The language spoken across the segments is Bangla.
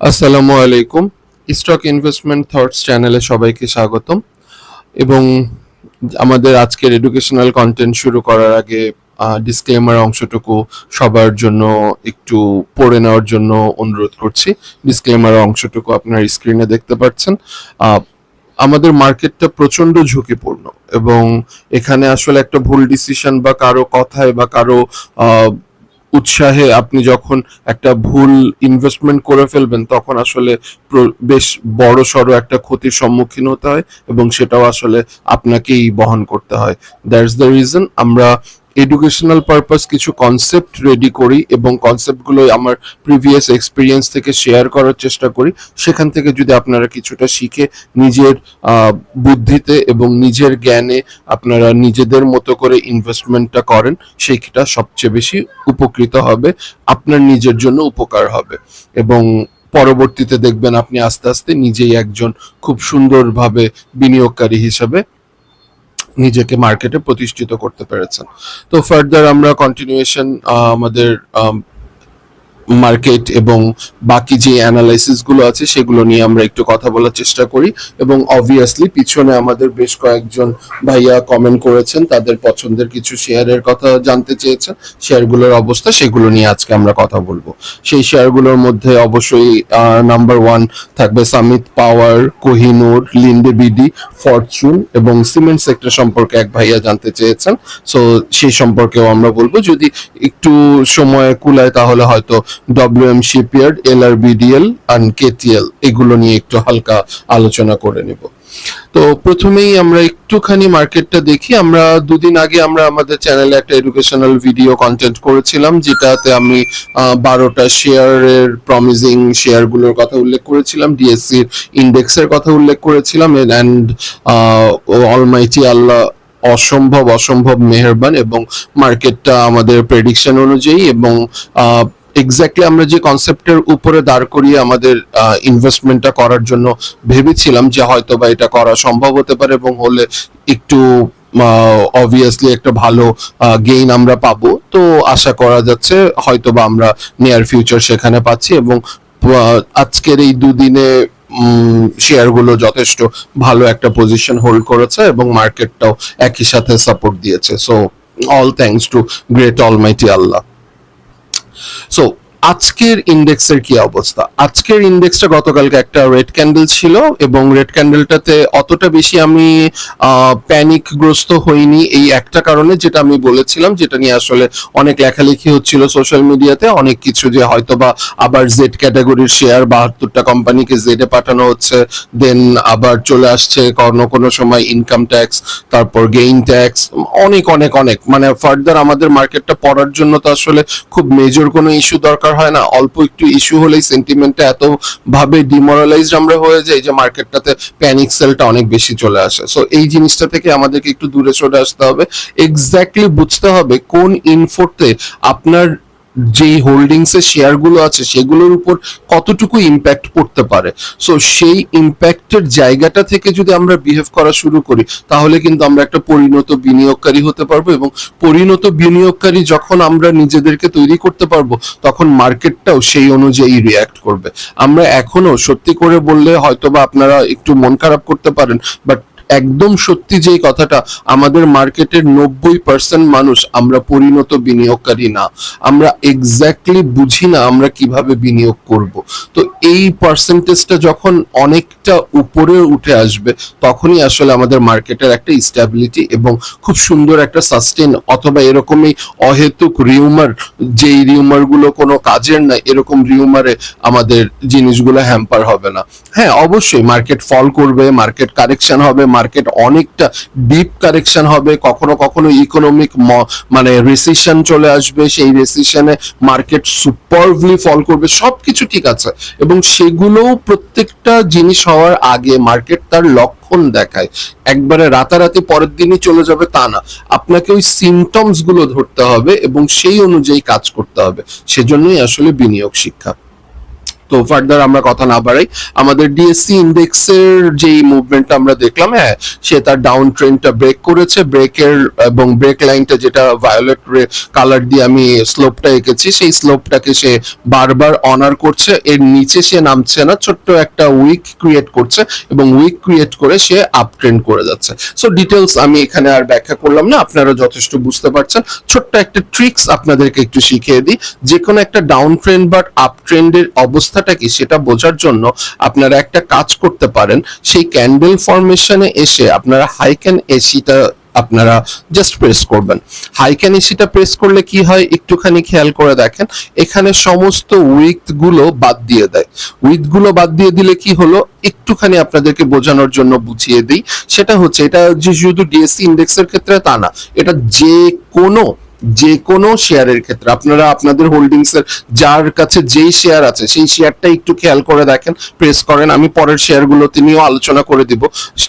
আসসালামু আলাইকুম। স্টক ইনভেস্টমেন্ট থটস চ্যানেলে সবাইকে স্বাগতম। এবং আমাদের আজকের এডুকেশনাল কন্টেন্ট শুরু করার আগে ডিসক্লেমার অংশটুকু সবার জন্য একটু পড়ে নেওয়ার জন্য অনুরোধ করছি। ডিসক্লেমার অংশটুকু আপনার স্ক্রিনে দেখতে পাচ্ছেন। আমাদের মার্কেটটা প্রচণ্ড ঝুঁকিপূর্ণ এবং এখানে আসলে একটা ভুল ডিসিশন বা কারও কথায় বা কারও উৎসাহে আপনি যখন একটা ভুল ইনভেস্টমেন্ট করে ফেলবেন, তখন আসলে বেশ বড় সড়ো একটা ক্ষতির সম্মুখীন হতে হয় এবং সেটাও আসলে আপনাকেই বহন করতে হয়। দ্যাটস দ্য রিজন আমরা এডুকেশনাল পারপাস কিছু কনসেপ্ট রেডি করি এবং কনসেপ্টগুলো আমার প্রিভিয়াস এক্সপিরিয়েন্স থেকে শেয়ার করার চেষ্টা করি। সেখান থেকে যদি আপনারা কিছুটা শিখে নিজের বুদ্ধিতে এবং নিজের জ্ঞানে আপনারা নিজেদের মতো করে ইনভেস্টমেন্টটা করেন, সেইটা সবচেয়ে বেশি উপকৃত হবে, আপনার নিজের জন্য উপকার হবে। এবং পরবর্তীতে দেখবেন আপনি আস্তে আস্তে নিজেই একজন খুব সুন্দরভাবে বিনিয়োগকারী হিসেবে নিজেকে মার্কেটে প্রতিষ্ঠিত করতে পেরেছেন। তো ফার্দার আমরা কন্টিনিউয়েশন আমাদের মার্কেট এবং বাকি যে অ্যানালাইসিসগুলো আছে সেগুলো নিয়ে আমরা একটু কথা বলার চেষ্টা করি এবং অবভিয়াসলি পিছনে আমাদের বেশ কয়েকজন ভাইয়া কমেন্ট করেছেন, তাদের পছন্দের কিছু শেয়ারের কথা জানতে চেয়েছেন শেয়ারগুলোর অবস্থা সেগুলো নিয়ে আজকে আমরা কথা বলব। সেই শেয়ারগুলোর মধ্যে অবশ্যই নাম্বার ওয়ান থাকবে Summit Power Kohinoor Linde BD Fortune এবং সিমেন্ট সেক্টর সম্পর্কে এক ভাইয়া জানতে চেয়েছেন। সো সেই সম্পর্কেও আমরা বলব। যদি একটু সময় কুলায় তাহলে হয়তো W M shipyard L R BDL and KTL এগুলো নিয়ে একটু হালকা আলোচনা করে নেব। তো প্রথমেই আমরা একটুখানি মার্কেটটা দেখি। আমরা দুদিন আগে আমরা আমাদের চ্যানেলে একটা এডুকেশনাল ভিডিও কন্টেন্ট করেছিলাম, যেটাতে আমি বারোটা শেয়ারের প্রমিজিং শেয়ারগুলোর কথা উল্লেখ করেছিলাম ডিএসসির ইন্ডেক্সের কথা উল্লেখ করেছিলাম অ্যান্ড অলমাইটি আল্লাহ অসম্ভব অসম্ভব মেহেরবান এবং মার্কেটটা আমাদের প্রেডিকশন অনুযায়ী এবং এক্স্যাক্টলি আমরা যে কনসেপ্টের উপরে দাঁড় করিয়ে আমাদের ইনভেস্টমেন্টটা করার জন্য ভেবেছিলাম যে হয়তো বা এটা করা সম্ভব হতে পারে এবং হলে একটু অবভিয়াসলি একটা ভালো গেইন আমরা পাবো। তো আশা করা যাচ্ছে হয়তো বা আমরা নিয়ার ফিউচার সেখানে পাচ্ছি এবং আজকের এই দুদিনে শেয়ারগুলো যথেষ্ট ভালো একটা পজিশন হোল্ড করেছে এবং মার্কেটটাও একই সাথে সাপোর্ট দিয়েছে। So all thanks to great almighty Allah so আজকের ইন্ডেক্সের কি অবস্থা? আজকের ইন্ডেক্সটা গতকালকে একটা রেড ক্যান্ডেল ছিল এবং রেড ক্যান্ডেলটাতে অতটা বেশি আমি প্যানিকগ্রস্ত হইনি এই একটা কারণে, যেটা আমি বলেছিলাম, যেটা নিয়ে আসলে অনেক লেখালেখি হচ্ছিল সোশ্যাল মিডিয়াতে, অনেক কিছু যে হয়তো বা আবার জেড ক্যাটাগরির শেয়ার বাহাত্তরটা কোম্পানিকে জেডে পাঠানো হচ্ছে দেন আবার চলে আসছে কোনো কোনো সময় ইনকাম ট্যাক্স তারপর গেইন ট্যাক্স অনেক অনেক অনেক। মানে ফার্দার আমাদের মার্কেটটা পড়ার জন্য তো আসলে খুব মেজর কোনো ইস্যু দরকার হয় না, অল্প একটু ইস্যু হলেই সেন্টিমেন্টটা এত ভাবে ডিমোরালাইজড আমরা হয়ে যাই যে মার্কেটটাতে প্যানিক সেলটা অনেক বেশি চলে আসে। সো এই জিনিসটা থেকে আমাদেরকে একটু দূরে সরে আসতে হবে। এক্স্যাক্টলি বুঝতে হবে কোন ইনফোতে আপনার যেই হোল্ডিংস এর শেয়ারগুলো আছে, সেগুলোর উপর কতটুকু ইম্প্যাক্ট পড়তে পারে? সো সেই ইম্প্যাক্টের জায়গাটা থেকে যদি আমরা বিহেভ করা শুরু করি, তাহলে কিন্তু আমরা একটা পরিণত বিনিয়োগকারী হতে পারব এবং পরিণত বিনিয়োগকারী যখন আমরা নিজেদেরকে তৈরি করতে পারব, তখন মার্কেটটাও সেই অনুযায়ী রিয়্যাক্ট করবে। আমরা এখনও সত্যি করে বললে হয়তোবা আপনারা একটু মন খারাপ করতে পারেন বাট একদম সত্যি যে কথাটা, আমাদের মার্কেটের নব্বই পার্সেন্ট মানুষ আমরা পরিণত বিনিয়োগকারী না। আমরা এক্স্যাক্টলি বুঝি না আমরা কীভাবে বিনিয়োগ করব। তো এই পার্সেন্টেজটা যখন অনেকটা উপরে উঠে আসবে, তখনই আসলে আমাদের মার্কেটের একটা স্ট্যাবিলিটি এবং খুব সুন্দর একটা সাস্টেন অথবা এরকমই অহেতুক রিউমার যেই রিউমারগুলো কোনো কাজের না এরকম রিউমারে আমাদের জিনিসগুলো হ্যাম্পার হবে না। হ্যাঁ অবশ্যই মার্কেট ফল করবে মার্কেট কারেকশন হবে মার্কেট অনেকটা ডিপ কারেকশন হবে, কখনো কখনো ইকোনমিক মানে রিসিশন চলে আসবে, সেই রিসিশনে মার্কেট সুপারভলি ফল করবে, সবকিছু ঠিক আছে। এবং সেগুলোও প্রত্যেকটা জিনিস হওয়ার আগে মার্কেট তার লক্ষণ দেখায়। একবারে রাতারাতি পরের দিনই চলে যাবে তা না। আপনাকে ওই সিমটমসগুলো ধরতে হবে এবং সেই অনুযায়ী কাজ করতে হবে। সেজন্যই আসলে বিনিয়োগ শিক্ষা। তো ফার্দার, আমরা কথা না বাড়াই, আমাদের ডিএসসি ইন্ডেক্সের যেই মুভমেন্টটা আমরা দেখলাম হ্যাঁ সে তার ডাউন ট্রেন্ডটা ব্রেক করেছে ব্রেকের এবং ব্রেক লাইনটা যেটা ভায়োলেট কালার দিয়ে আমি স্লোপটা এঁকেছি, সেই স্লোপটাকে সে বারবার অনার করছে, এর নিচে সে নামছে না, ছোট্ট একটা উইক ক্রিয়েট করছে এবং উইক ক্রিয়েট করে সে আপ ট্রেন্ড করে যাচ্ছে। সো ডিটেলস আমি এখানে আর ব্যাখ্যা করলাম না, আপনারা যথেষ্ট বুঝতে পারছেন। ছোট্ট একটা ট্রিক্স আপনাদেরকে একটু শিখিয়ে দিই যে কোনো একটা ডাউন ট্রেন্ড বা আপ ট্রেন্ডের অবস্থাটা কি? সেটা বোঝার জন্য আপনারা একটা কাজ করতে পারেন। সেই ক্যান্ডেল ফরমেশনে এসে আপনারা হাই ক্যান এসিটা আপনারা জাস্ট প্রেস করবেন। হাই ক্যান এসিটা প্রেস করলে কি হয়? একটুখানি খেয়াল করে দেখেন, এখানে সমস্ত উইকগুলো বাদ দিয়ে দেয়। উইকগুলো বাদ দিয়ে দিলে কি হলো? একটুখানি আপনাদেরকে বোঝানোর জন্য বুঝিয়ে দিই। সেটা হচ্ছে, এটা যে শুধু ডিএসসি ইন্ডেক্সের ক্ষেত্রে তা না, এটা যে কোনো যে কোনো শেয়ারের ক্ষেত্রে, আপনারা আপনাদের হোল্ডিংস এর যার কাছে যেই শেয়ার আছে, সেই শেয়ারটা একটু খেয়াল করে দেখেন প্রেস করেন, আমি পরের শেয়ারগুলোতে নিয়েও আলোচনা করে দিব,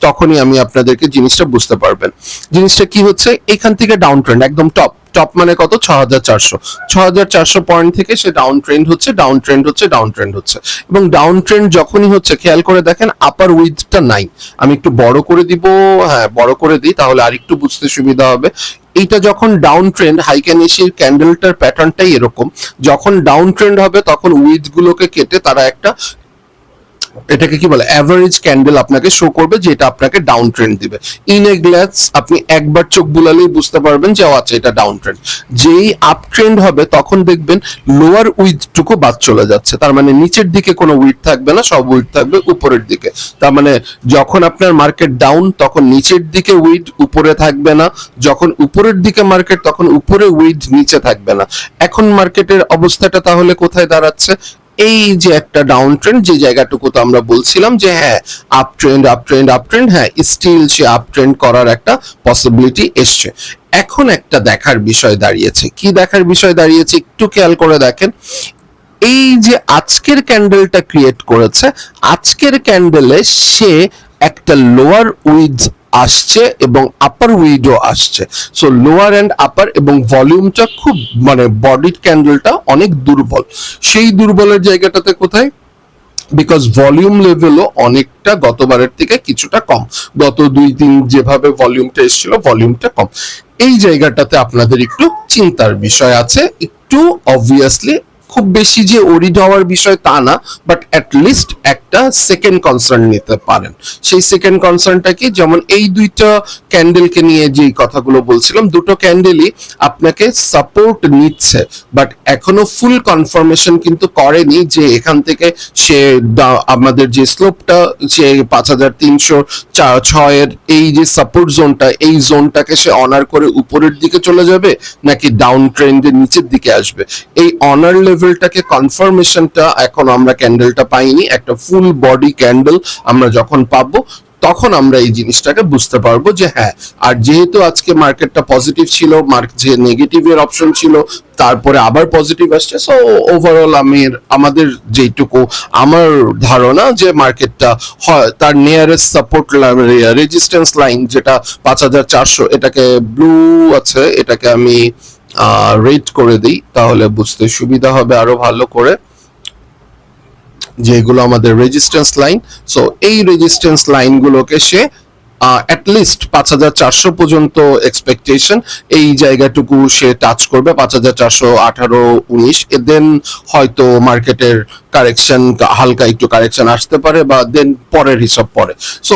তখনই আমি আপনাদেরকে জিনিসটা বুঝতে পারবেন। জিনিসটা কি হচ্ছে? এখান থেকে ডাউন ট্রেন্ড একদম টপ টপ মানে কত? ছ হাজার চারশো। ছ হাজার চারশো পয়েন্ট থেকে সে ডাউন ট্রেন্ড হচ্ছে ডাউন ট্রেন্ড হচ্ছে ডাউন ট্রেন্ড হচ্ছে। এবং ডাউন ট্রেন্ড যখনই হচ্ছে, খেয়াল করে দেখেন আপার উইথটা নাই। আমি একটু বড় করে দিব হ্যাঁ বড় করে দিই, তাহলে আর একটু বুঝতে সুবিধা হবে। এইটা যখন ডাউন ট্রেন্ড হাইকেন এসির ক্যান্ডেলটার প্যাটার্নটাই এরকম, যখন ডাউন ট্রেন্ড হবে, তখন উইথ গুলোকে কেটে তারা একটা এটাকে কি বলে? অ্যাভারেজ ক্যান্ডেল আপনাকে শো করবে, যেটা আপনাকে ডাউন ট্রেন্ড দিবে। ইন এ গ্ল্যান্স আপনি একবার চোখ বুলালেই বুঝতে পারবেন যে আচ্ছা এটা ডাউন ট্রেন্ড যেই আপ ট্রেন্ড হবে, তখন দেখবেন লোয়ার উইথটুকু বাদ চলে যাচ্ছে। তার মানে নিচের দিকে কোনো উইথ থাকবে না, সব উইথ থাকবে উপরের দিকে। তার মানে যখন আপনার মার্কেট ডাউন তখন নিচের দিকে উইথ উপরে থাকবে না। যখন উপরের দিকে মার্কেট তখন উপরে উইথ নিচে থাকবে না। এখন মার্কেটের অবস্থাটা তাহলে কোথায় দাঁড়াচ্ছে? এই যে একটা ডাউন ট্রেন্ড যে জায়গাটুকু তো আমরা বলছিলাম যে হ্যাঁ up trend up trend up trend হ্যাঁ স্টিল সে আপ ট্রেন্ড করার একটা পসিবিলিটি এসছে। এখন একটা দেখার বিষয় দাঁড়িয়েছে। কি দেখার বিষয় দাঁড়িয়েছে একটু খেয়াল করে দেখেন। এই যে আজকের ক্যান্ডেলটা ক্রিয়েট করেছে, আজকের ক্যান্ডেলে সে একটা লোয়ার উইথ আসছে এবং আপার উইডও আসছে। সো লোয়ার অ্যান্ড আপার এবং ভলিউমটা খুব মানে বডির ক্যান্ডেলটা অনেক দুর্বল। সেই দুর্বলের জায়গাটাতে কোথায়? বিকজ ভলিউম লেভেলও অনেকটা গতবারের থেকে কিছুটা কম। গত দুই দিন যেভাবে ভলিউমটা এসেছিল ভলিউমটা কম। এই জায়গাটাতে আপনাদের একটু চিন্তার বিষয় আছে। একটু অবভিয়াসলি খুব বেশি যে ওরিড হওয়ার বিষয় তা না বাট অ্যাট লিস্ট একটা সেকেন্ড কনসার্ন নিতে পারেন। সেই সেকেন্ড কনসার্নটা কি? যেমন এই দুইটা ক্যান্ডেলকে নিয়ে যে কথাগুলো বলছিলাম, দুটো ক্যান্ডেলই আপনাকে সাপোর্ট নিচ্ছে বাট এখনও ফুল কনফার্মেশন কিন্তু করেনি যে এখান থেকে সে আমাদের যে স্লোপটা সে পাঁচ হাজার তিনশো ছয়ের এই যে সাপোর্ট জোনটা এই জোনটাকে সে অনার করে উপরের দিকে চলে যাবে, নাকি ডাউন ট্রেন্ডের নিচের দিকে আসবে? এই অনার লেভেলটাকে কনফার্মেশনটা এখন আমরা ক্যান্ডেলটা পাইনি, একটা ফুল বডি ক্যান্ডেল আমরা যখন পাবো, তখন আমরা এই জিনিসটাকে বুঝতে পারব যে হ্যাঁ আর যেহেতু আজকে মার্কেটটা পজিটিভ ছিল মার্ক যে নেগেটিভের অপশন ছিল, তারপরে আবার পজিটিভ আসছে সো ওভারঅল আমি আমাদের যেটুকু আমার ধারণা যে মার্কেটটা হয়, তার নিয়ারেস্ট সাপোর্ট রেজিস্ট্যান্স লাইন যেটা পাঁচ হাজার চারশো, এটাকে ব্লু আছে, এটাকে আমি রেড করে দিই, তাহলে বুঝতে সুবিধা হবে আরও ভালো করে যেগুলো আমাদের রেজিস্ট্যান্স লাইন সো এই রেজিস্ট্যান্স লাইনগুলোকে সে অ্যাটলিস্ট পাঁচ হাজার চারশো পর্যন্ত এক্সপেকটেশন এই জায়গাটুকু সে টাচ করবে, পাঁচ হাজার চারশো আঠারো, উনিশ। এ দেন হয়তো মার্কেটের কারেকশন হালকা একটু কারেকশন আসতে পারে বা দেন পরের হিসাব পরে। সো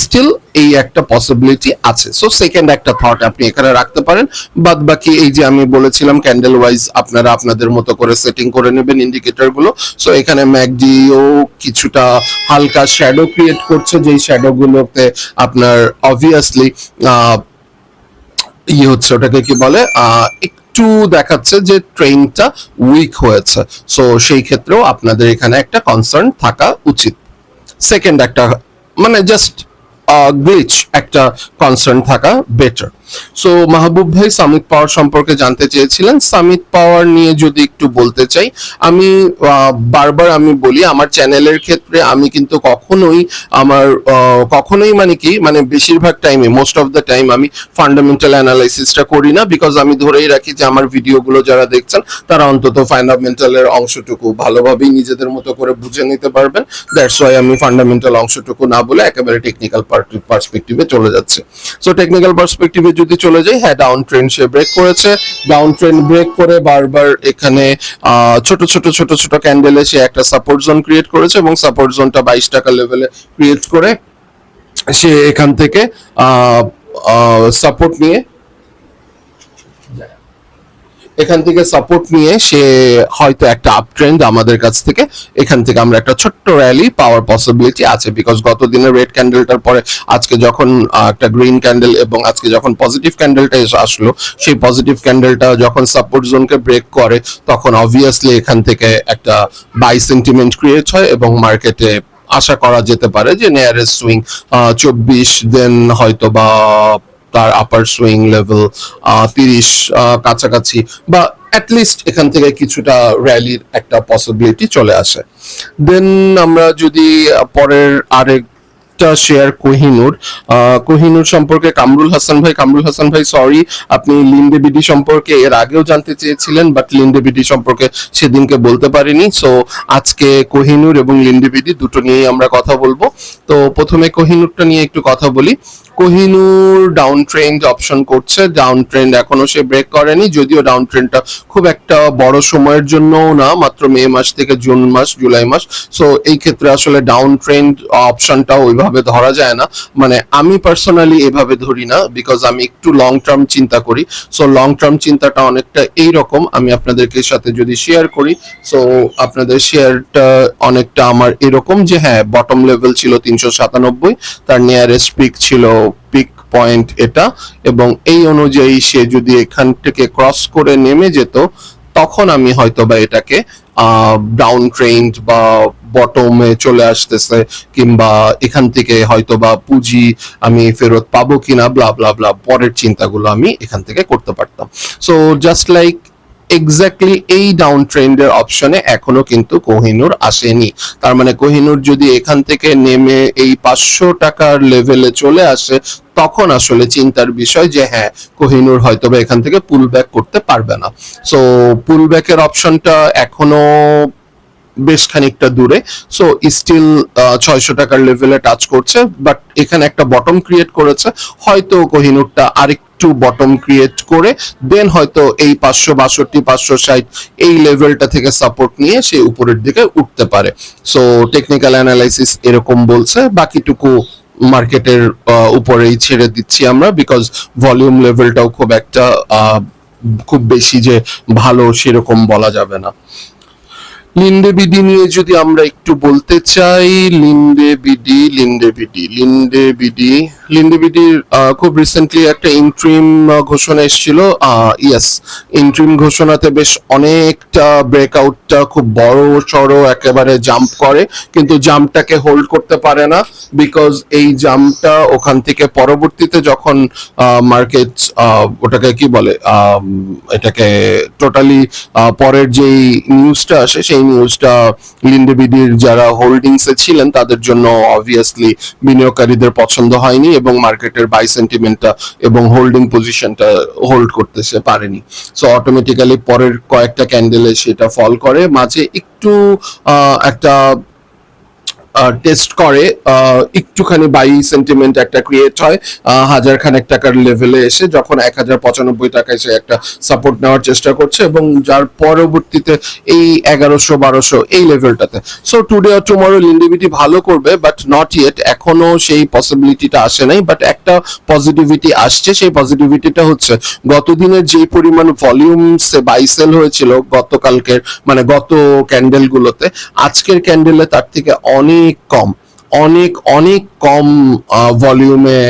স্টিল এই একটা পসিবিলিটি আছে। সো সেকেন্ড একটা থট আপনি এখানে রাখতে পারেন। বাদ বাকি এই যে আমি বলেছিলাম ক্যান্ডেল ওয়াইজ আপনারা আপনাদের মতো করে সেটিং করে নেবেন ইন্ডিকেটরগুলো। সো এখানে ম্যাকডিও কিছুটা হালকা শ্যাডো ক্রিয়েট করছে, যেই শ্যাডো গুলোতে আপনার অবভিয়াসলি ইয়ে হচ্ছে, ওটাকে কি বলে একটু দেখাচ্ছে যে ট্রেনটা উইক হয়েছে। সো সেই ক্ষেত্রেও আপনাদের এখানে একটা কনসার্ন থাকা উচিত। সেকেন্ড একটা মানে জাস্ট গ্লিচ একটা কনসার্ন থাকা বেটার সো মাহবুব ভাই সামিট পাওয়ার সম্পর্কে জানতে চেয়েছিলেন। সামিট পাওয়ার নিয়ে যদি একটু বলতে চাই, আমি বারবার আমি বলি, আমার চ্যানেলের ক্ষেত্রে আমি কিন্তু কখনোই আমার কখনোই মানে কি মানে বেশিরভাগ টাইমে মোস্ট অফ দ্য টাইম আমি ফান্ডামেন্টাল অ্যানালাইসিসটা করি না বিকজ আমি ধরেই রাখি যে আমার ভিডিওগুলো যারা দেখছেন, তারা অন্তত ফান্ডামেন্টালের অংশটুকু ভালোভাবেই নিজেদের মতো করে বুঝে নিতে পারবেন। দ্যাটস ওয়াই আমি ফান্ডামেন্টাল অংশটুকু না বলে একেবারে টেকনিক্যাল পার্সপেক্টিভে চলে যাচ্ছে। সো টেকনিক্যাল পার্সপেক্টিভে যদি চলে যাই হ্যাঁ ডাউন ট্রেন সে ব্রেক করেছে। ডাউন ট্রেন ব্রেক করে বারবার এখানে ছোট ছোট ছোট ছোট ক্যান্ডেলে সে একটা সাপোর্ট জোন ক্রিয়েট করেছে এবং সাপোর্ট জোনটা বাইশ টাকা লেভেলে ক্রিয়েট করে সে এখান থেকে সাপোর্ট নিয়ে এখান থেকে সাপোর্ট নিয়ে সে হয়তো একটা আপ ট্রেন্ড আমাদের কাছ থেকে। এখান থেকে আমরা একটা ছোট্ট র্যালি পাওয়ার পসিবিলিটি আছে বিকজ গত দিনের রেড ক্যান্ডেলটার পরে আজকে যখন একটা গ্রিন ক্যান্ডেল এবং আজকে যখন পজিটিভ ক্যান্ডেলটা এসে আসলো, সেই পজিটিভ ক্যান্ডেলটা যখন সাপোর্ট জোনকে ব্রেক করে, তখন অবভিয়াসলি এখান থেকে একটা বাই সেন্টিমেন্ট ক্রিয়েট হয় এবং মার্কেটে আশা করা যেতে পারে যে নেয়ারেস্ট সুইং চব্বিশ দেন হয়তো বা তার আপার সুইং লেভেল তিরিশ কাছাকাছি বা অ্যাটলিস্ট এখান থেকে কিছুটা র্যালির একটা পসিবিলিটি চলে আসে। দেন আমরা যদি পরের আরেকটা শেয়ার কোহিনুর কোহিনুর সম্পর্কে কামরুল হাসান ভাই, কামরুল হাসান ভাই সরি আপনি লিন্ডে বিডি সম্পর্কে এর আগেও জানতে চেয়েছিলেন বাট লিন্ডে বিডি সম্পর্কে সেদিনকে বলতে পারিনি সো আজকে কোহিনুর এবং লিন্ডে বিডি দুটো নিয়েই আমরা কথা বলব। তো প্রথমে কোহিনুরটা নিয়ে একটু কথা বলি। কোহিনুর ডাউন ট্রেন্ড অপশন করছে। ডাউন ট্রেন্ড এখনও সে ব্রেক করেনি, যদিও ডাউন ট্রেন্ডটা খুব একটা বড় সময়ের জন্যও না, মাত্র মে মাস থেকে জুন মাস, জুলাই মাস। সো এই ক্ষেত্রে আসলে ডাউন ট্রেন্ড অপশনটা ওইভাবে ধরা যায় না। মানে আমি পার্সোনালি এভাবে ধরি না বিকজ আমি একটু লং টার্ম চিন্তা করি। সো লং টার্ম চিন্তাটা অনেকটা এই রকম আমি আপনাদেরকে সাথে যদি শেয়ার করি সো আপনাদের শেয়ারটা অনেকটা আমার এরকম যে হ্যাঁ বটম লেভেল ছিল তিনশো সাতানব্বই, তার নিয়ারেস্ট পিক ছিল পিক পয়েন্ট এটা এবং এই অনুযায়ী সে যদি এখান থেকে ক্রস করে নেমে যেত, তখন আমি হয়তো বা এটাকে ডাউন ট্রেন্ড বা বটমে চলে আসতেছে কিংবা এখান থেকে হয়তো বা পুঁজি আমি ফেরত পাবো কিনা ব্লা ব্লা ব্লা পরের চিন্তাগুলো আমি এখান থেকে করতে পারতাম। সো জাস্ট লাইক এক্স্যাক্টলি এই ডাউন ট্রেন্ডের অপশনে এখনও কিন্তু কোহিনুর আসেনি। তার মানে কোহিনুর যদি এখান থেকে নেমে এই পাঁচশো টাকার লেভেলে চলে আসে, তখন আসলে চিন্তার বিষয় যে হ্যাঁ কোহিনুর হয়তো বা এখান থেকে পুল ব্যাক করতে পারবে না। সো পুল ব্যাকের অপশনটা এখনও বেশ খানিকটা দূরে। সো স্টিল ছয়শো টাকার লেভেলে টাচ করছে বাট এখানে একটা বটম ক্রিয়েট করেছে। হয়তো কোহিনুরটা আরেকটু বটম ক্রিয়েট করে দেন হয়তো এই পাঁচশো বাষট্টি, পাঁচশো ষাট এই লেভেলটা থেকে সাপোর্ট নিয়ে সে উপরের দিকে উঠতে পারে। সো টেকনিক্যাল অ্যানালাইসিস এরকম বলছে। বাকিটুকু মার্কেটের উপরেই ছেড়ে দিচ্ছি আমরা বিকজ ভলিউম লেভেলটাও খুব একটা খুব বেশি যে ভালো সেরকম বলা যাবে না। লিন্ডে বিডি নিয়ে যদি আমরা একটু বলতে চাই Linde BD Linde BD Linde BD Linde বিডির আহ, খুব রিসেন্টলি একটা ইন্ট্রিম ঘোষণা এসেছিল। ইয়েস ইন্ট্রিম ঘোষণাতে বেশ অনেকটা ব্রেকআউটটা খুব বড় সড়ো একেবারে জাম্প করে কিন্তু জাম্পটাকে হোল্ড করতে পারে না বিকজ এই জাম্পটা ওখান থেকে পরবর্তীতে যখন মার্কেট ওটাকে কি বলে এটাকে টোটালি পরের যেই নিউজটা আসে সেই নিউজটা লিন্ডেবিডির যারা হোল্ডিংস ছিলেন, তাদের জন্য অবভিয়াসলি বিনিয়োগকারীদের পছন্দ হয়নি এবং মার্কেটের বাই সেন্টিমেন্টটা এবং হোল্ডিং পজিশনটা হোল্ড করতেছে পারেনি। সো অটোমেটিক্যালি পরের কয়েকটা ক্যান্ডেলে সেটা ফল করে। মাঝে একটু একটা টেস্ট করে একটুখানি বাই সেন্টিমেন্ট একটা ক্রিয়েট হয় হাজার খানেক টাকার লেভেলে এসে যখন এক হাজার পঁচানব্বই টাকায় সে একটা সাপোর্ট নেওয়ার চেষ্টা করছে এবং যার পরবর্তীতে এই এগারোশো বারোশো এই লেভেলটাতে সো টুডে আর টুমরো লিন্ডিভিটি ভালো করবে বাট নট ইয়েট এখনও সেই পসিবিলিটিটা আসে নাই বাট একটা পজিটিভিটি আসছে, সেই পজিটিভিটিটা হচ্ছে গতদিনের যে পরিমাণ ভলিউম সে বাই সেল হয়েছিল গতকালকের মানে গত ক্যান্ডেলগুলোতে আজকের ক্যান্ডেলে তার থেকে অনেক কম অনেক অনেক কম ভলিউমে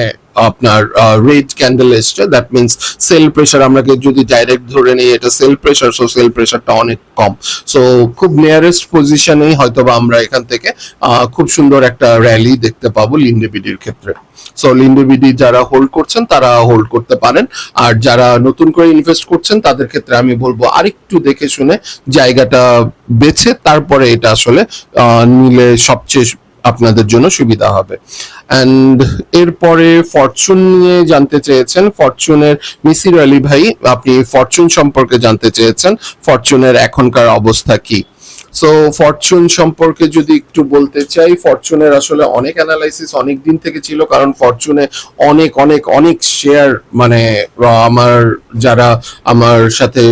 আপনার রেড ক্যান্ডেল এসছে দ্যাট মিনস সেল প্রেশার আমাকে যদি ডাইরেক্ট ধরে নিই, এটা সেল প্রেশার সো সেল প্রেশারটা অনেক কম। সো খুব নিয়ারেস্ট পজিশনেই হয়তো বা আমরা এখান থেকে খুব সুন্দর একটা র্যালি দেখতে পাবো লিন্ডেবিডির ক্ষেত্রে। সো লিন্ডেবিডি যারা হোল্ড করছেন, তারা হোল্ড করতে পারেন। আর যারা নতুন করে ইনভেস্ট করছেন, তাদের ক্ষেত্রে আমি বলব আরেকটু দেখে শুনে জায়গাটা বেছে, তারপরে এটা আসলে নিলে সবচেয়ে আপনাদের জন্য সুবিধা হবে। অ্যান্ড এরপরে ফরচুন নিয়ে জানতে চেয়েছেন ফরচুনের মিসির আলী ভাই, আপনি ফরচুন সম্পর্কে জানতে চেয়েছেন ফরচুনের এখনকার অবস্থা কি? সো ফরচুন সম্পর্কে যদি একটু বলতে চাই ফরচুনের আসলে অনেক অ্যানালাইসিস অনেক দিন থেকে ছিল, কারণ ফরচুনে অনেক অনেক অনেক শেয়ার মানে আমার যারা আমার সাথে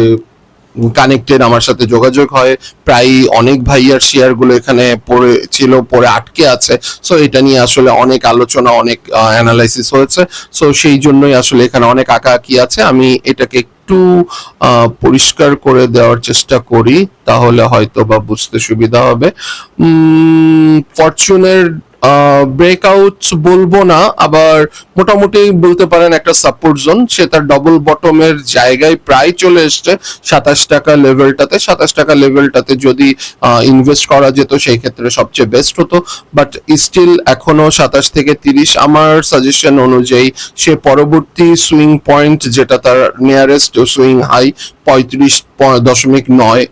কানেক্টেড আমার সাথে যোগাযোগ হয়। প্রায় অনেক ভাইয়ার শেয়ারগুলো এখানে পড়ে ছিল, পড়ে আটকে আছে। সো এটা নিয়ে আসলে অনেক আলোচনা, অনেক অ্যানালাইসিস হয়েছে। সো সেই জন্যই আসলে এখানে অনেক আঁকাআঁকি আছে। আমি এটাকে একটু পরিষ্কার করে দেওয়ার চেষ্টা করি, তাহলে হয়তো বা বুঝতে সুবিধা হবে। ফরচুনের ব্রেকআউট বলব না, আবার মোটামুটি বলতে পারেন একটা সাপোর্ট জোন সে তার ডবল বটমের জায়গায় প্রায় চলে এসছে। সাতাশ টাকা লেভেলটাতে সাতাশ টাকা লেভেলটাতে যদি ইনভেস্ট করা যেত, সেই ক্ষেত্রে সবচেয়ে বেস্ট হতো। বাট স্টিল এখনও সাতাশ থেকে তিরিশ, আমার সাজেশন অনুযায়ী সে পরবর্তী সুইং পয়েন্ট যেটা তার নিয়ারেস্ট সুইং হাই পঁয়ত্রিশ দশমিক নয়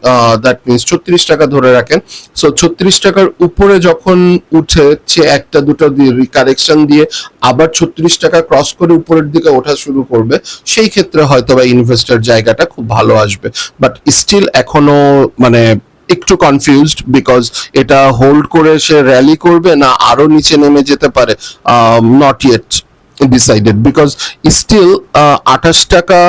দ্যাট মিনস ছত্রিশ টাকা ধরে রাখেন। সো ছত্রিশ টাকার উপরে যখন উঠে সে একটা, দুটো কারেকশন দিয়ে আবার ছত্রিশ টাকা ক্রস করে উপরের দিকে ওঠা শুরু করবে, সেই ক্ষেত্রে হয়তো বা ইনভেস্টার জায়গাটা খুব ভালো আসবে। বাট স্টিল এখনও মানে একটু কনফিউজড বিকজ এটা হোল্ড করে সে র্যালি করবে না আরও নিচে নেমে যেতে পারে not yet decided because still আঠাশ টাকা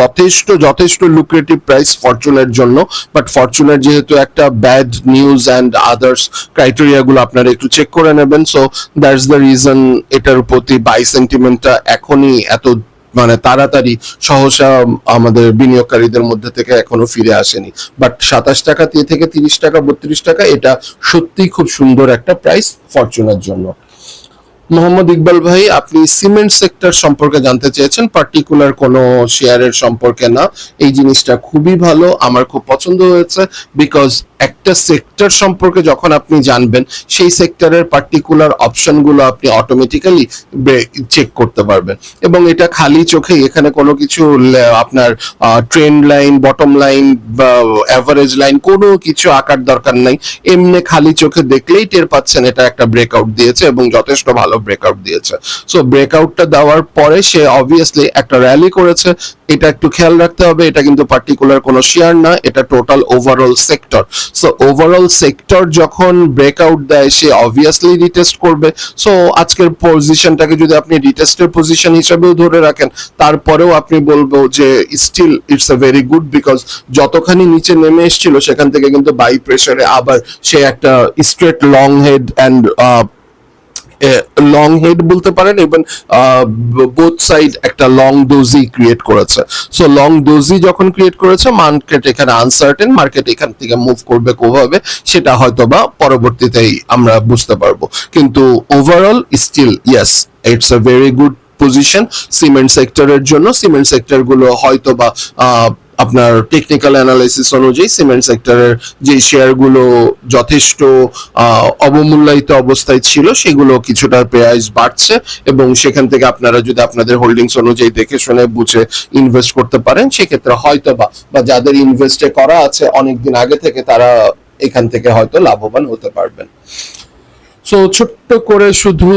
যথেষ্ট যথেষ্ট লুক্রেটিভ প্রাইস ফরচুনের জন্য বাট ফরচুনের যেহেতু একটা bad news and others criteria গুলো আপনারা একটু চেক করে নেবেন সো দ্যাটস দ্য রিজন এটার প্রতি বাই সেন্টিমেন্টটা এখনই এত মানে তাড়াতাড়ি সহসা আমাদের বিনিয়োগকারীদের মধ্যে থেকে এখনও ফিরে আসেনি। বাট সাতাশ টাকা থেকে তিরিশ টাকা, বত্রিশ টাকা, এটা সত্যিই খুব সুন্দর একটা প্রাইস ফরচুনের জন্য। মোহাম্মদ ইকবাল ভাই, আপনি সিমেন্ট সেক্টর সম্পর্কে জানতে চেয়েছেন পার্টিকুলার কোনো শেয়ারের সম্পর্কে না। এই জিনিসটা খুবই ভালো, আমার খুব পছন্দ হয়েছে বিকজ একটা সেক্টর সম্পর্কে যখন আপনি জানবেন, সেই সেক্টরের পার্টিকুলার অপশনগুলো আপনি অটোমেটিক্যালি চেক করতে পারবেন। এবং এটা খালি চোখে এখানে কোনো কিছু আপনার ট্রেন্ড লাইন বটম লাইন বা অ্যাভারেজ লাইন কোনো কিছু আঁকার দরকার নাই। এমনি খালি চোখে দেখলেই টের পাচ্ছেন এটা একটা ব্রেকআউট দিয়েছে এবং যথেষ্ট ভালো ব্রেকআউট দিয়েছে। সো ব্রেকআউটটা দেওয়ার পরে সে অবভিয়াসলি একটা র্যালি করেছে। এটা একটু খেয়াল রাখতে হবে, এটা কিন্তু পার্টিকুলার কোনো শেয়ার না, এটা total overall sector so overall sector যখন ব্রেকআউট দেয়, সে অবভিয়াসলি রিটেস্ট করবে। সো আজকের পজিশনটাকে যদি আপনি রিটেস্টের পজিশন হিসাবেও ধরে রাখেন, তারপরেও আপনি বলব যে still it's a very good because যতখানি নিচে নেমে এসেছিল, সেখান থেকে কিন্তু বাই প্রেসারে আবার সে একটা straight long head and long head বলতে পারেন এবং বোথ সাইড একটা লং ডোজি ক্রিয়েট করেছে। সো লং ডোজি যখন ক্রিয়েট করেছে মার্কেট এখানে আনসার্টেন মার্কেট এখান থেকে মুভ করবে কোভাবে, সেটা হয়তো বা পরবর্তীতেই আমরা বুঝতে পারব। কিন্তু overall still yes it's a very good position cement সেক্টরের জন্য। সিমেন্ট সেক্টরগুলো হয়তো বা আপনার টেকনিক্যাল অ্যানালাইসিস অনুযায়ী সিমেন্ট সেক্টরের যে শেয়ারগুলো যথেষ্ট অবমূল্যায়িত অবস্থায় ছিল, সেগুলো কিছুটা প্রাইস বাড়ছে এবং সেখান থেকে আপনারা যদি আপনাদের হোল্ডিংস অনুযায়ী দেখে শুনে বুঝে ইনভেস্ট করতে পারেন, সেক্ষেত্রে হয়তো বা বা যাদের ইনভেস্টে করা আছে, অনেকদিন আগে থেকে তারা এখান থেকে হয়তো লাভবান হতে পারবেন। সো ছোট্ট করে শুধু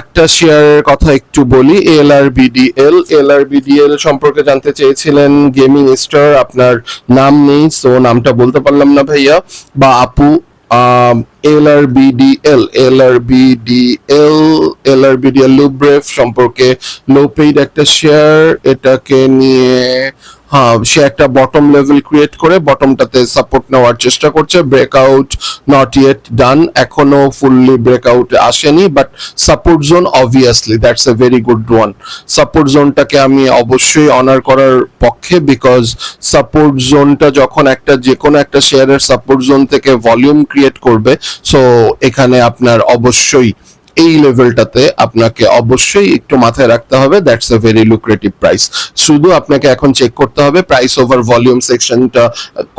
একটা শেয়ারের কথা একটু বলি। এল R BDL L R BDL সম্পর্কে জানতে চেয়েছিলেন গেমিং স্টার আপনার নাম নেই সো নামটা বলতে পারলাম না ভাইয়া। বা আপু L R BDL L R BDL L R BDL লুব্রেফ সম্পর্কে লো পেইড একটা শেয়ার এটাকে নিয়ে সে একটা বটম লেভেল ক্রিয়েট করে বটমটাতে সাপোর্ট নেওয়ার চেষ্টা করছে। ব্রেকআউট নট ইয়েট ডান এখনও ফুললি ব্রেকআউট আসেনি but support zone obviously that's a very good one support জোনটাকে আমি অবশ্যই অনার করার পক্ষে বিকজ সাপোর্ট জোনটা যখন একটা যে কোনো একটা শেয়ারের সাপোর্ট জোন থেকে ভলিউম ক্রিয়েট করবে সো এখানে আপনার অবশ্যই এই লেভেলটাতে আপনাকে অবশ্যই একটু মাথায় রাখতে হবে। That's a very lucrative price শুধু আপনাকে এখন চেক করতে হবে প্রাইস ওভার ভলিউম সেকশনটা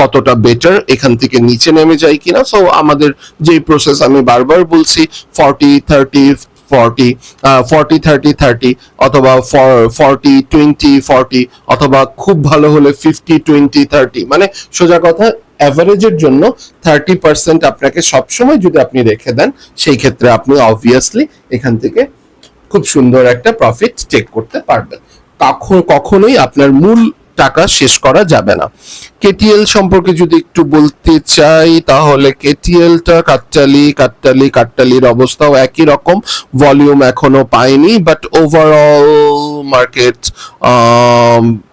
কতটা বেটার এখান থেকে নিচে নেমে যায় কিনা। সো আমাদের যে প্রসেস আমি বারবার বলছি forty thirty forty forty thirty thirty অথবা ফর্টি টোয়েন্টি ফর্টি অথবা খুব ভালো হলে ফিফটি টোয়েন্টি থার্টি মানে সোজা কথা অ্যাভারেজের জন্য থার্টি পার্সেন্ট আপনাকে সবসময় যদি আপনি রেখে দেন, সেই ক্ষেত্রে আপনি অবভিয়াসলি এখান থেকে খুব সুন্দর একটা প্রফিট চেক করতে পারবেন। কখন, কখনোই আপনার মূল টাকা শেষ করা যাবে না। কেটিএল সম্পর্কে যদি একটু বলতে চাই, তাহলে কেটিএলটা কাট্টালি কাট্টালি, কাট্টালির অবস্থাও একই রকম। ভলিউম এখনও পায়নি বাট ওভারঅল মার্কেট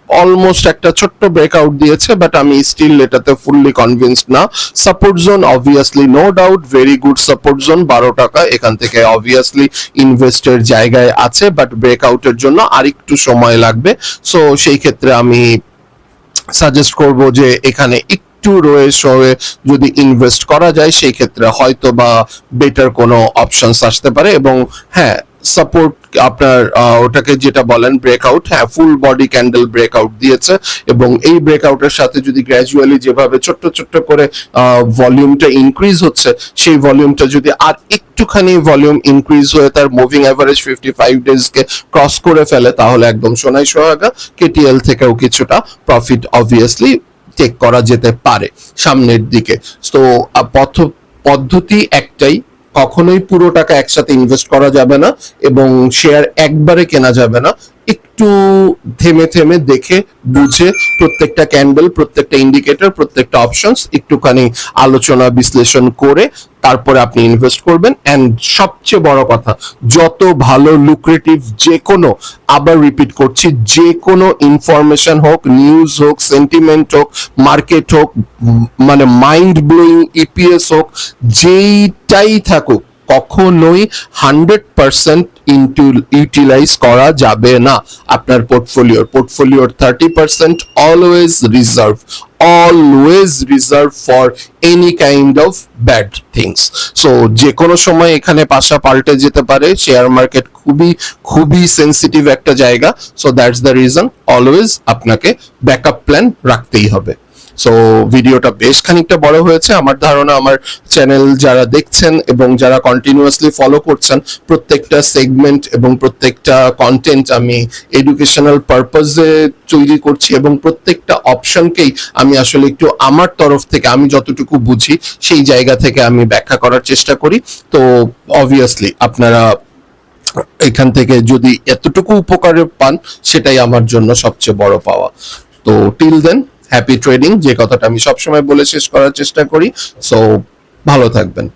অলমোস্ট একটা ছোট্ট ব্রেকআউট দিয়েছে বাট আমি স্টিল এটাতে ফুললি কনভিন্সড না। Support zone obviously no doubt very good support zone বারো টাকা এখান থেকে অবভিয়াসলি ইনভেস্টের জায়গায় আছে বাট ব্রেকআউটের জন্য আরেকটু সময় লাগবে। সো সেই ক্ষেত্রে আমি সাজেস্ট করব যে এখানে একটু রয়ে সয়ে যদি ইনভেস্ট করা যায়, সেই ক্ষেত্রে হয়তো বা বেটার কোনো অপশনস আসতে পারে এবং হ্যাঁ সাপোর্ট আপনার ওটাকে যেটা বলেন ব্রেকআউট হ্যাঁ ফুল বডি ক্যান্ডেল ব্রেকআউট দিয়েছে এবং এই ব্রেকআউটের সাথে যদি গ্র্যাজুয়ালি যেভাবে ছোট্ট ছোট্ট করে ভলিউমটা ইনক্রিজ হচ্ছে, সেই ভলিউমটা যদি আর একটুখানি ভলিউম ইনক্রিজ হয়ে তার মুভিং অ্যাভারেজ ফিফটি ফাইভ ডেজকে ক্রস করে ফেলে, তাহলে একদম সোনাই সোহাগা কেটিএল থেকেও কিছুটা প্রফিট অবভিয়াসলি টেক করা যেতে পারে সামনের দিকে। তো পথ, পদ্ধতি একটাই কখনোই পুরো টাকা একসাথে ইনভেস্ট করা যাবে না এবং শেয়ার একবারে কেনা যাবে না। একটু থেমে থেমে দেখে, বুঝে প্রত্যেকটা ক্যান্ডেল প্রত্যেকটা ইন্ডিকেটর প্রত্যেকটা অপশনস একটুখানি আলোচনা, বিশ্লেষণ করে তারপরে আপনি ইনভেস্ট করবেন। অ্যান্ড সবচেয়ে বড় কথা, যত ভালো লুক্রেটিভ যে কোনো আবার রিপিট করছি যে কোনো ইনফরমেশন হোক নিউজ হোক সেন্টিমেন্ট হোক মার্কেট হোক মানে মাইন্ড ব্লোয়িং ইপিএস হোক, যেইটাই থাকুক কখনোই হান্ড্রেড পার্সেন্ট ইউটিলাইজ করা যাবে না আপনার পোর্টফোলিওর। পোর্টফোলিওর thirty percent always reserve always reserve for any kind of bad things so যে কোনো সময় এখানে পাশা পাল্টে যেতে পারে শেয়ার মার্কেট খুবই খুবই সেন্সিটিভ একটা জায়গা। So that's the reason always আপনাকে ব্যাকআপ প্ল্যান রাখতেই হবে। সো ভিডিওটা বেশ খানিকটা বড় হয়েছে। আমার ধারণা, আমার চ্যানেল যারা দেখছেন এবং যারা কন্টিনিউয়াসলি ফলো করছেন, প্রত্যেকটা সেগমেন্ট এবং প্রত্যেকটা কন্টেন্ট আমি এডুকেশনাল পারপাজে তৈরি করছি এবং প্রত্যেকটা অপশনকেই আমি আসলে একটু আমার তরফ থেকে, আমি যতটুকু বুঝি, সেই জায়গা থেকে আমি ব্যাখ্যা করার চেষ্টা করি। তো অবভিয়াসলি আপনারা এখান থেকে যদি এতটুকু উপকার পান, সেটাই আমার জন্য সবচেয়ে বড় পাওয়া। তো টিল দেন হ্যাপি ট্রেডিং যে কথাটা আমি সবসময় বলে শেষ করার চেষ্টা করি। সো ভালো থাকবেন।